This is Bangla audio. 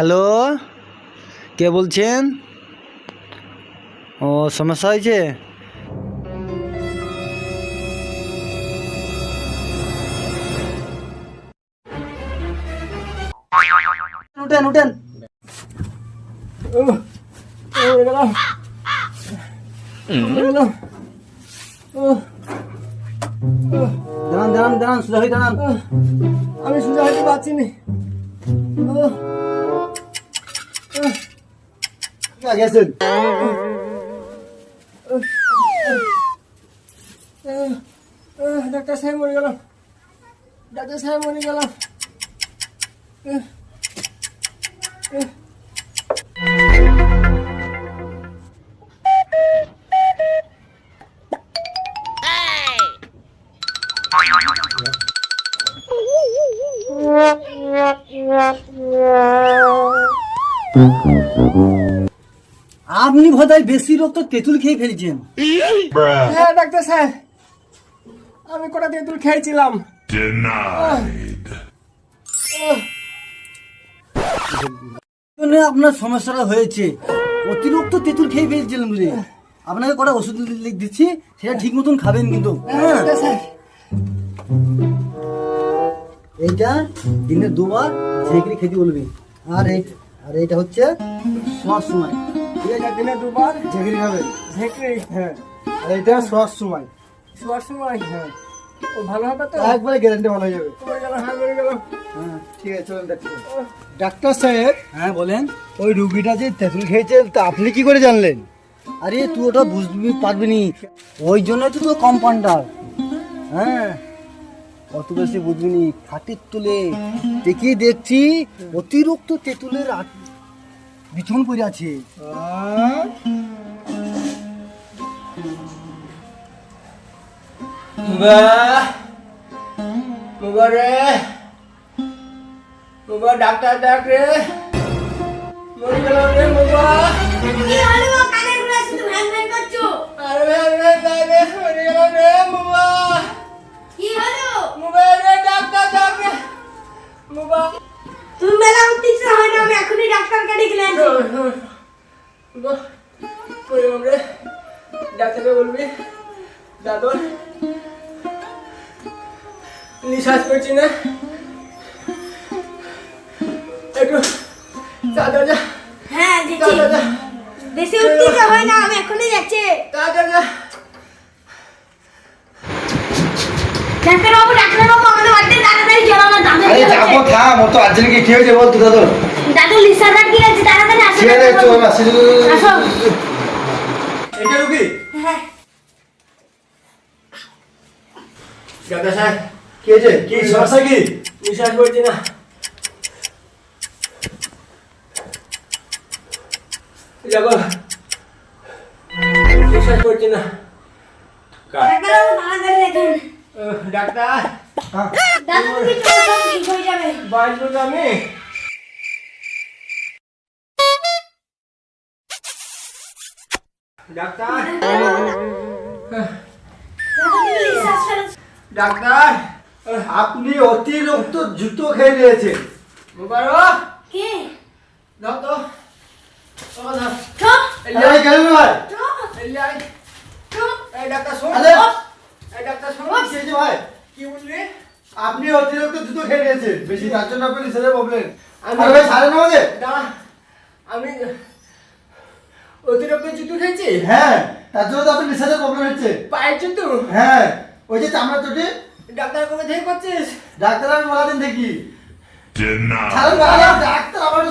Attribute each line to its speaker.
Speaker 1: হ্যালো কে বলছেন? ও সমস্যা হয়েছে? উঠেন উঠেন। দাঁড়ান দাঁড়ান দাঁড়ান সোজা হয়ে দাঁড়ান।
Speaker 2: আমি সোজা হতে পারছি না।
Speaker 1: গেছেন
Speaker 2: ডাক্তার সাহেব মরে গেলাম ডাক্তার সাহেব মরে গেলাম
Speaker 1: আপনি বোধহয় বেশি রোগ তো তেঁতুল খেয়ে ফেলছেন।
Speaker 2: হ্যাঁ ডাক্তার সাহেব আমি কটা তেঁতুল খেয়েছিলাম।
Speaker 1: আপনার সমস্যাটা হয়েছে। অতিরিক্ত তেঁতুল খেয়ে ফেলছিলেন বুঝলি আপনাকে কটা ওষুধ লিখে দিচ্ছি সেটা ঠিক মতন খাবেন কিন্তু। হ্যাঁ
Speaker 2: ডাক্তার সাহেব
Speaker 1: এইটা দিনে দুবার ঝেঁকড়ি খেতে বলবি। আর এই আর এইটা হচ্ছে শোয়ার সময়।
Speaker 2: দিনে দুবার
Speaker 1: ঝেঁকড়ি খাবেন
Speaker 2: ঝেঁকড়ি হ্যাঁ।
Speaker 1: আর এইটা শোয়ার সময়।
Speaker 2: শোয়ার সময় হ্যাঁ। ও ভালো হবে তো?
Speaker 1: একবারে গ্যারান্টি ভালো হয়ে যাবে।
Speaker 2: হ্যাঁ মরে গেলাম
Speaker 1: হ্যাঁ ঠিক আছে চলুন ডাক্তার
Speaker 3: ডাক্তার সাহেব
Speaker 1: হ্যাঁ বলেন।
Speaker 3: ওই রুগীটা যে তেঁতুল খেয়েছে তা আপনি কি করে জানলেন?
Speaker 1: আরে তুই ওটা বুঝবি পারবি নি ওই জন্যই তো তোর কম্পাউন্ডার হ্যাঁ। অত বেশি বুঝবি নি খাটের তুলে দেখি দেখছি অতিরিক্ত তেঁতুলের আট- বিছন পড়ে আছে।
Speaker 2: রে ডাক্তার ডাক রে। মরে
Speaker 4: গেল
Speaker 2: রে মুগা।
Speaker 4: তুমি মেলা উত্তেজিত হয় না আমি এখনই ডাক্তারকে ডেকে আনছি
Speaker 2: মুগা মরে ডাক্তারকে বলবি। দাদর নিঃশ্বাস করছি না। একটু চাদর যা।
Speaker 4: হ্যাঁ
Speaker 2: যা।
Speaker 4: বেশি উত্তেজিত হয় না আমি এখনই যাচ্ছি।
Speaker 2: চাদর যা।
Speaker 3: থাম ও তো আর্জেন্ট কি হয়েছে বল তো দাদু?
Speaker 4: দাদু লিসা দাঁড় কি আছে তাড়াতাড়ি আসো
Speaker 3: চল
Speaker 4: বাবু।
Speaker 3: আসি এটা রুগী
Speaker 4: হ্যাঁ।
Speaker 2: ডাক্তার সাহেব
Speaker 3: কি হয়েছে কি সমস্যা কি
Speaker 2: নিঃশ্বাস করছি না। দেখো নিঃশ্বাস করছি না।
Speaker 4: ডাক্তার।
Speaker 2: ডাক্তার তো আমি। ডাক্তার।
Speaker 3: আপনি অতিরিক্ত জুতো খেয়ে নিয়েছেন।
Speaker 2: মুবারক।
Speaker 4: কি?
Speaker 2: দাও তো। ডাক্তার শোন। শোন।
Speaker 3: কি
Speaker 2: বললি?
Speaker 3: আপনি অতিরিক্ত জুতো খেয়ে নিয়েছেন। বেশি তার জন্য আপনি সেরে প্রবলেম আরে ভাই
Speaker 2: দাঁড়া আমি অতিরিক্ত জুতো খেয়েছি?
Speaker 3: হ্যাঁ তার জন্য তো আপনার নিঃশ্বাসের প্রবলেম হচ্ছে।
Speaker 2: পায়ের জুতো?
Speaker 3: হ্যাঁ ওই যে চামড়া চটি।
Speaker 2: ডাক্তার কবে থেকে করছিস?
Speaker 3: ডাক্তার আমি বলা দিন দেখি ডাক্তার আমার